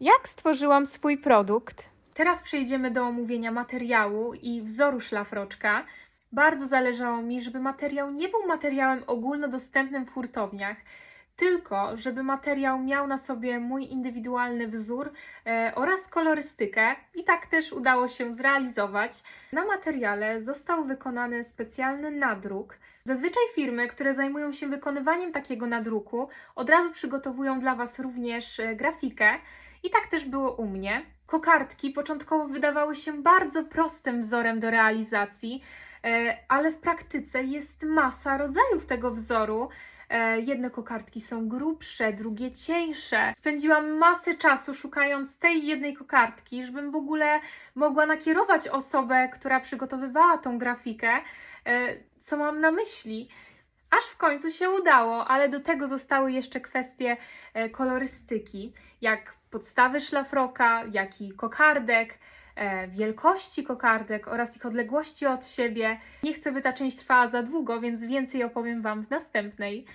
Jak stworzyłam swój produkt? Teraz przejdziemy do omówienia materiału i wzoru szlafroczka. Bardzo zależało mi, żeby materiał nie był materiałem ogólnodostępnym w hurtowniach, tylko żeby materiał miał na sobie mój indywidualny wzór e, oraz kolorystykę i tak też udało się zrealizować. Na materiale został wykonany specjalny nadruk. Zazwyczaj firmy, które zajmują się wykonywaniem takiego nadruku, od razu przygotowują dla Was również e, grafikę i tak też było u mnie. Kokardki początkowo wydawały się bardzo prostym wzorem do realizacji, e, ale w praktyce jest masa rodzajów tego wzoru. E, Jedne kokardki są grubsze, drugie cieńsze. Spędziłam masę czasu szukając tej jednej kokardki, żebym w ogóle mogła nakierować osobę, która przygotowywała tą grafikę, e, co mam na myśli. Aż w końcu się udało, ale do tego zostały jeszcze kwestie e, kolorystyki, jak podstawy szlafroka, jak i kokardek, e, wielkości kokardek oraz ich odległości od siebie. Nie chcę, by ta część trwała za długo, więc więcej opowiem Wam w następnej.